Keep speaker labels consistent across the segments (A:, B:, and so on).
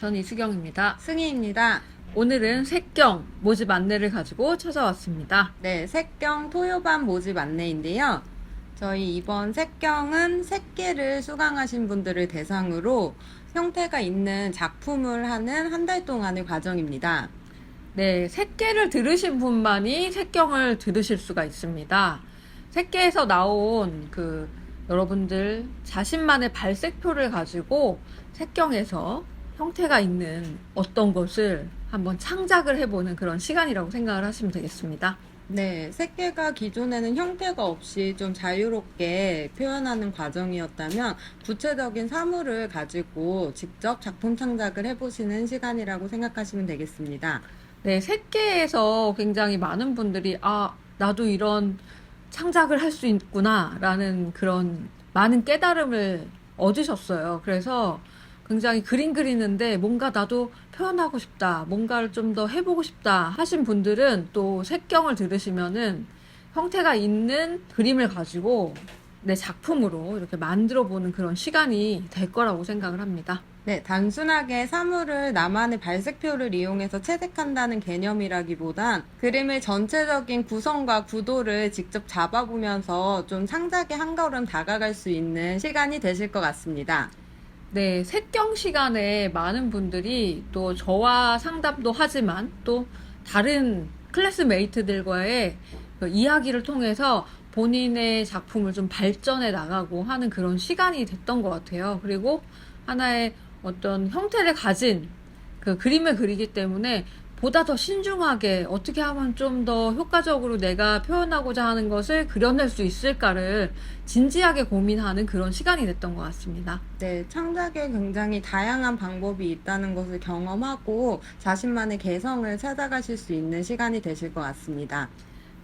A: 저는 이수경입니다.
B: 승희입니다.
A: 오늘은 색경 모집 안내를 가지고 찾아왔습니다.
B: 네, 색경 토요반 모집 안내인데요. 저희 이번 색경은 색계를 수강하신 분들을 대상으로 형태가 있는 작품을 하는 한 달 동안의 과정입니다.
A: 네, 색계를 들으신 분만이 색경을 들으실 수가 있습니다. 색계에서 나온 그 여러분들 자신만의 발색표를 가지고 색경에서 형태가 있는 어떤 것을 한번 창작을 해보는 그런 시간이라고 생각을 하시면 되겠습니다.
B: 네, 색계가 기존에는 형태가 없이 좀 자유롭게 표현하는 과정이었다면 구체적인 사물을 가지고 직접 작품 창작을 해보시는 시간이라고 생각하시면 되겠습니다.
A: 네, 색계에서 굉장히 많은 분들이 아, 나도 이런 창작을 할 수 있구나 라는 그런 많은 깨달음을 얻으셨어요. 그래서 굉장히 그림 그리는데 뭔가 나도 표현하고 싶다, 뭔가를 좀 더 해보고 싶다 하신 분들은 또 색경을 들으시면은 형태가 있는 그림을 가지고 내 작품으로 이렇게 만들어 보는 그런 시간이 될 거라고 생각을 합니다.
B: 네, 단순하게 사물을 나만의 발색표를 이용해서 채색한다는 개념이라기보단 그림의 전체적인 구성과 구도를 직접 잡아보면서 좀 창작에 한 걸음 다가갈 수 있는 시간이 되실 것 같습니다.
A: 네, 색경 시간에 많은 분들이 또 저와 상담도 하지만 또 다른 클래스메이트들과의 그 이야기를 통해서 본인의 작품을 좀 발전해 나가고 하는 그런 시간이 됐던 것 같아요. 그리고 하나의 어떤 형태를 가진 그 그림을 그리기 때문에 보다 더 신중하게 어떻게 하면 좀 더 효과적으로 내가 표현하고자 하는 것을 그려낼 수 있을까를 진지하게 고민하는 그런 시간이 됐던 것 같습니다.
B: 네, 창작에 굉장히 다양한 방법이 있다는 것을 경험하고 자신만의 개성을 찾아가실 수 있는 시간이 되실 것 같습니다.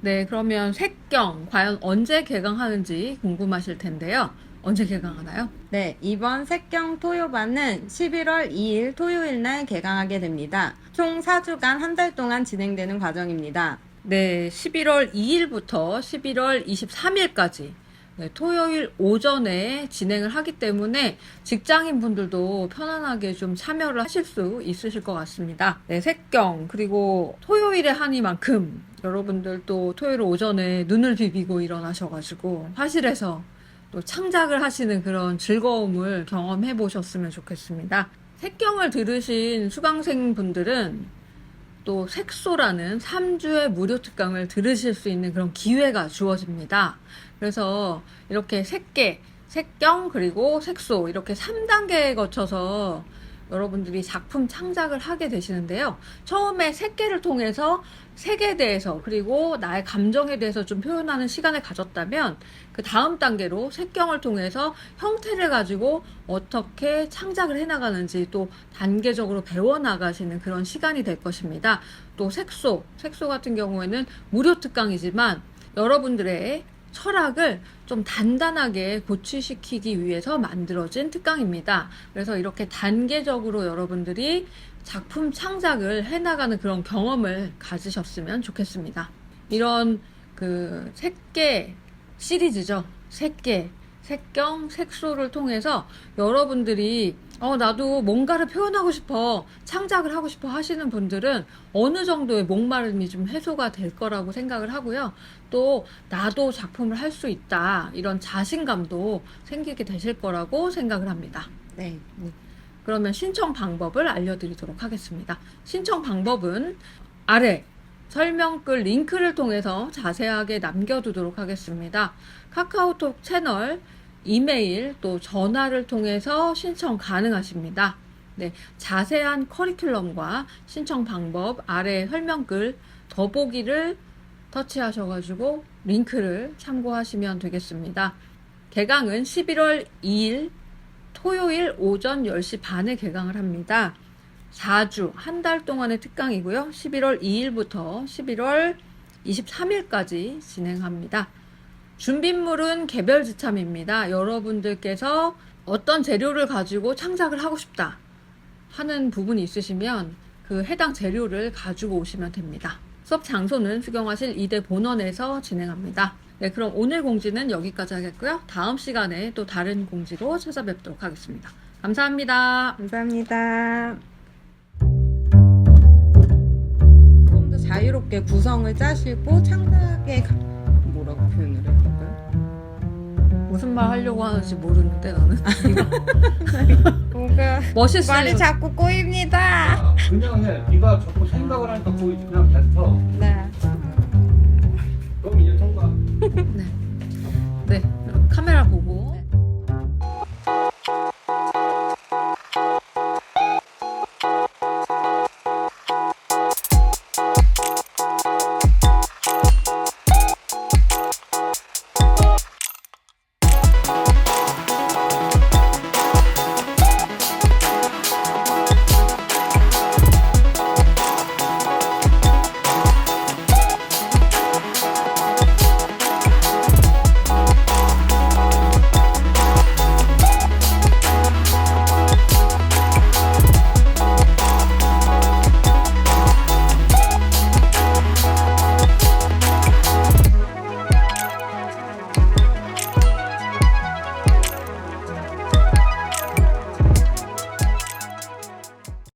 A: 네, 그러면 색경 과연 언제 개강하는지 궁금하실 텐데요. 언제 개강하나요?
B: 네, 이번 색경 토요반은 11월 2일 토요일 날 개강하게 됩니다. 총 4주간 한 달 동안 진행되는 과정입니다.
A: 네, 11월 2일부터 11월 23일까지 네, 토요일 오전에 진행을 하기 때문에 직장인 분들도 편안하게 좀 참여를 하실 수 있으실 것 같습니다. 네, 색경 그리고 토요일에 하니만큼 여러분들 또 토요일 오전에 눈을 비비고 일어나셔가지고 화실에서 또 창작을 하시는 그런 즐거움을 경험해 보셨으면 좋겠습니다. 색경을 들으신 수강생 분들은 또 색소라는 3주의 무료 특강을 들으실 수 있는 그런 기회가 주어집니다. 그래서 이렇게 색계, 색경, 그리고 색소 이렇게 3단계에 거쳐서 여러분들이 작품 창작을 하게 되시는데요. 처음에 색계를 통해서 색에 대해서 그리고 나의 감정에 대해서 좀 표현하는 시간을 가졌다면 그 다음 단계로 색경을 통해서 형태를 가지고 어떻게 창작을 해나가는지 또 단계적으로 배워나가시는 그런 시간이 될 것입니다. 또 색소, 색소 같은 경우에는 무료 특강이지만 여러분들의 철학을 좀 단단하게 고취시키기 위해서 만들어진 특강입니다. 그래서 이렇게 단계적으로 여러분들이 작품 창작을 해나가는 그런 경험을 가지셨으면 좋겠습니다. 이런 그 색계 시리즈죠. 색계, 색경, 색소를 통해서 여러분들이 어, 나도 뭔가를 표현하고 싶어, 창작을 하고 싶어 하시는 분들은 어느 정도의 목마름이 좀 해소가 될 거라고 생각을 하고요. 또, 나도 작품을 할 수 있다. 이런 자신감도 생기게 되실 거라고 생각을 합니다.
B: 네.
A: 그러면 신청 방법을 알려드리도록 하겠습니다. 신청 방법은 아래 설명글 링크를 통해서 자세하게 남겨두도록 하겠습니다. 카카오톡 채널, 이메일, 또 전화를 통해서 신청 가능하십니다. 네, 자세한 커리큘럼과 신청 방법 아래 설명글 더보기를 터치하셔가지고 링크를 참고하시면 되겠습니다. 개강은 11월 2일 토요일 오전 10시 반에 개강을 합니다. 4주, 한 달 동안의 특강이고요. 11월 2일부터 11월 23일까지 진행합니다. 준비물은 개별 지참입니다. 여러분들께서 어떤 재료를 가지고 창작을 하고 싶다 하는 부분이 있으시면 그 해당 재료를 가지고 오시면 됩니다. 수업 장소는 수경화실 2대 본원에서 진행합니다. 네, 그럼 오늘 공지는 여기까지 하겠고요. 다음 시간에 또 다른 공지로 찾아뵙도록 하겠습니다. 감사합니다.
B: 감사합니다. 자유롭게 구성을 짜시고 창작에 가- 뭐라고 표현을 해야 될까요?
A: 무슨 말 하려고 하는지 모르는데 나는
B: 뭔가
A: 멋있어요.
B: 말이 자꾸 꼬입니다.
C: 아, 그냥 해. 네가 자꾸 생각을 하니까 거기 그냥 뱉어.
B: 네.
C: 그럼 이제 통과.
A: 네, 카메라 보고.